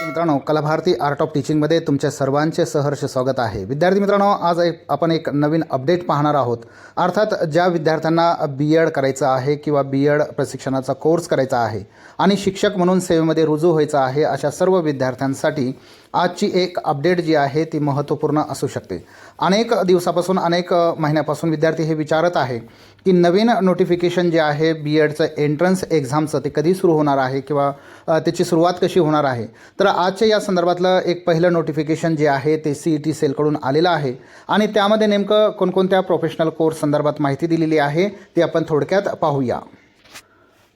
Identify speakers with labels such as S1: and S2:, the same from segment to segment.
S1: मित्रांनो कलाभारती art of टीचिंगमध्ये तुमच्या सर्वांचे सहर्ष स्वागत आहे. विद्यार्थी मित्रांनो आज एक आपण एक नवीन अपडेट पाहणार आहोत. अर्थात ज्या विद्यार्थ्यांना बी एड करायचं आहे किंवा बी एड प्रशिक्षणाचा कोर्स करायचा आहे आणि शिक्षक म्हणून सेवेमध्ये रुजू व्हायचं आहे अशा सर्व विद्यार्थ्यांसाठी आजची एक अपडेट जी आहे ती महत्त्वपूर्ण असू शकते. अनेक दिवसापासून अनेक महिन्यापासून विद्यार्थी हे विचारत आहे की नवीन नोटिफिकेशन जे आहे बी एडचं एंट्रन्स एक्झामचं ते कधी सुरू होणार आहे किंवा त्याची सुरुवात कशी होणार आहे? तर आजच्या या संदर्भातलं एक पहिलं नोटिफिकेशन जे आहे ते सी ई टी सेलकडून आलेलं आहे आणि त्यामध्ये नेमकं कोणकोणत्या प्रोफेशनल कोर्स संदर्भात माहिती दिलेली आहे ती आपण थोडक्यात पाहूया.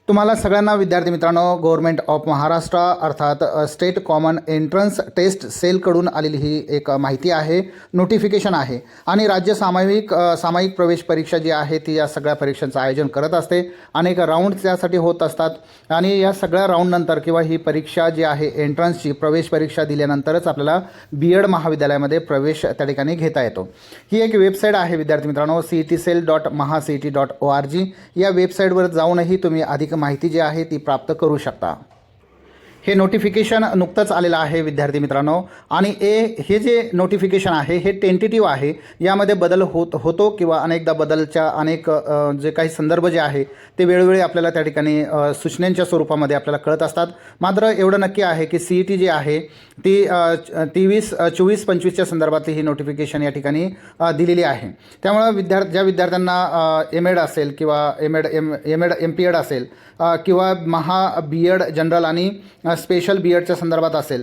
S1: तुम्हाला सगळ्यांना विद्यार्थी मित्रांनो गव्हर्मेंट ऑफ महाराष्ट्र अर्थात स्टेट कॉमन एंट्रन्स टेस्ट सेलकडून आलेली ही एक माहिती आहे नोटिफिकेशन आहे. आणि राज्य सामायिक सामायिक प्रवेश परीक्षा जी आहे ती या सगळ्या परीक्षांचं आयोजन करत असते. अनेक राऊंड त्यासाठी होत असतात. आणि या सगळ्या राऊंडनंतर किंवा ही परीक्षा जी आहे एंट्रन्सची प्रवेश परीक्षा दिल्यानंतरच आपल्याला बी एड महाविद्यालयामध्ये प्रवेश त्या ठिकाणी घेता येतो. ही एक वेबसाईट आहे विद्यार्थी मित्रांनो C E T cell dot Maha C E T dot O R G या वेबसाईटवर जाऊनही तुम्ही अधिक माहिती जी आहे ती प्राप्त करू शकता. हे नोटिफिकेशन नुकतंच आलेलं आहे विद्यार्थी मित्रांनो. आणि ए हे जे नोटिफिकेशन आहे हे टेंटेटिव्ह आहे. यामध्ये बदल होत होतो किंवा अनेकदा बदलच्या अनेक जे काही संदर्भ जे आहे ते वेळोवेळी आपल्याला त्या ठिकाणी सूचनांच्या सूचनेच्या स्वरूपामध्ये आपल्याला कळत असतात. मात्र एवढं नक्की आहे की सी ई टी जी आहे ती तेवीस चोवीस पंचवीसच्या संदर्भातली ही नोटिफिकेशन या ठिकाणी दिलेली आहे. त्यामुळं विद्यार्थी ज्या विद्यार्थ्यांना एम एड असेल किंवा M Ed M M Ed M P Ed असेल किंवा महा बी एड जनरल आणि स्पेशल बी एडच्या संदर्भात असेल.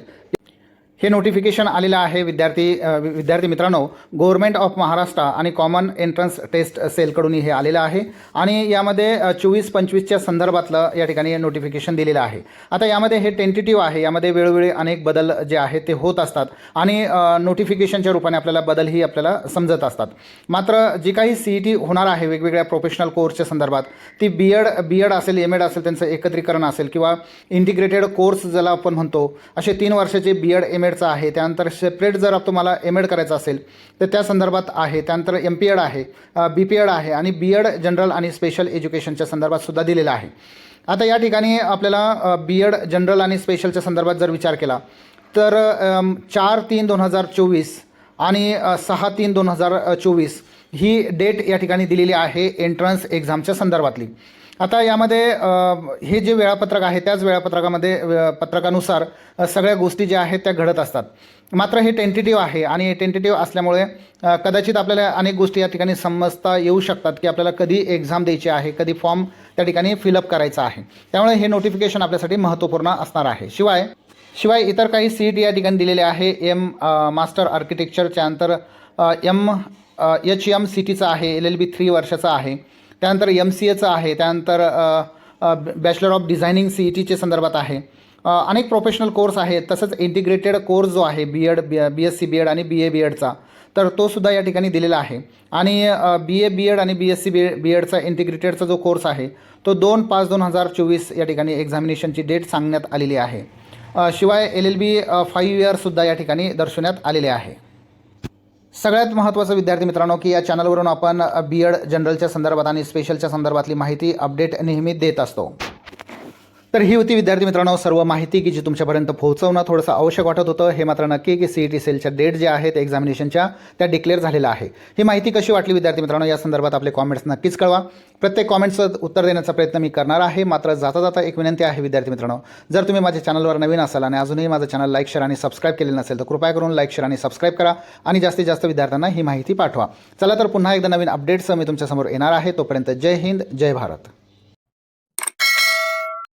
S1: हे नोटिफिकेशन आलेलं आहे. विद्यार्थी विद्यार्थी मित्रांनो गव्हर्मेंट ऑफ महाराष्ट्र आणि कॉमन एंट्रन्स टेस्ट सेलकडून हे आलेलं आहे. आणि यामध्ये चोवीस पंचवीसच्या संदर्भातलं या ठिकाणी नोटिफिकेशन दिलेलं आहे. आता यामध्ये हे टेंटेटिव्ह आहे. यामध्ये वेळोवेळी अनेक बदल जे आहेत ते होत असतात. आणि नोटिफिकेशनच्या रूपाने आपल्याला बदलही आपल्याला समजत असतात. मात्र जी काही सी ई टी होणार आहे वेगवेगळ्या प्रोफेशनल कोर्सच्या संदर्भात ती बी एड बी एड असेल एम एड असेल त्यांचं एकत्रीकरण असेल किंवा इंटिग्रेटेड कोर्स ज्याला आपण म्हणतो असे तीन वर्षाचे बी एड एम एड एमएडचा आहे त्यानंतर सेपरेट जर तुम्हाला एम एड करायचं असेल तर त्या संदर्भात आहे त्यानंतर एम पी एड आहे बी पी एड आहे आणि बी एड जनरल आणि स्पेशल एज्युकेशनच्या संदर्भात सुद्धा दिलेलं आहे. आता या ठिकाणी आपल्याला बी एड जनरल आणि स्पेशलच्या संदर्भात जर विचार केला तर चार तीन दोन हजार चोवीस आणि सहा तीन दोन हजार चोवीस ही डेट या ठिकाणी दिलेली आहे एंट्रन्स एक्झामच्या संदर्भातली. आता यामध्ये हे जे वेळापत्रक आहे त्याच वेळापत्रकामध्ये पत्रकानुसार सगळ्या गोष्टी ज्या आहेत त्या घडत असतात. मात्र हे टेंटेटिव्ह आहे आणि हे टेंटेटिव्ह असल्यामुळे कदाचित आपल्याला अनेक गोष्टी या ठिकाणी समजता येऊ शकतात की आपल्याला कधी एक्झाम द्यायची आहे कधी फॉर्म त्या ठिकाणी फिलअप करायचा आहे. त्यामुळे हे नोटिफिकेशन आपल्यासाठी महत्त्वपूर्ण असणार आहे. शिवाय शिवाय इतर काही सी टी या ठिकाणी दिलेले आहे. एम मास्टर आर्किटेक्चरच्या नंतर एम एच एम सी टीचं आहे एल एल बी थ्री वर्षाचं आहे. त्यानंतर एम सी एचं आहे त्यानंतर bachelor of designing C E टीच्या संदर्भात आहे. अनेक प्रोफेशनल कोर्स आहेत तसंच इंटिग्रेटेड कोर्स जो आहे B Ed B S C B Ed आणि बी ए बी एडचा तर तो सुद्धा या ठिकाणी दिलेला आहे. आणि बी ए बी एड आणि बी एस सी बी बी एडचा इंटिग्रेटेडचा जो कोर्स आहे तो दोन पाच दोन हजार चोवीस या ठिकाणी एक्झामिनेशनची डेट सांगण्यात आलेली आहे. शिवाय एल एल बी फाईव्ह इयरसुद्धा या ठिकाणी दर्शवण्यात आलेले आहे. सगळ्यात महत्त्वाचं विद्यार्थी मित्रांनो की या चॅनलवरून आपण बी एड जनरलच्या संदर्भात आणि स्पेशलच्या संदर्भातली माहिती अपडेट नेहमी देत असतो. तर ही होती विद्यार्थी मित्रांनो सर्व माहिती की जी तुमच्यापर्यंत पोहोचवणं थोडंसं आवश्यक वाटत होतं हे मात्र नक्की की सी ई टी सेलच्या डेट ज्या आहेत एक्झामिनेशनच्या त्या डिक्लेअर झालेल्या आहे. ही माहिती कशी वाटली विद्यार्थी मित्रांनो या संदर्भात आपले कॉमेंट्स नक्कीच कळवा. प्रत्येक कॉमेंट्सचं उत्तर देण्याचा प्रयत्न मी करणार आहे मात्र जाता जाता एक विनंती आहे विद्यार्थी मित्रांनो जर तुम्ही माझ्या चॅनलवर नवीन असाल आणि अजूनही माझं चॅनल लाईक शेअर आणि सबस्क्राईब केलेलं नसेल तर कृपया करून लाईक शेअर आणि सबस्क्राईब करा आणि जास्तीत जास्त विद्यार्थ्यांना ही माहिती पाठवा. चला तर पुन्हा एकदा नवीन अपडेट्स मी तुमच्यासमोर येणार आहे तोपर्यंत जय हिंद जय भारत.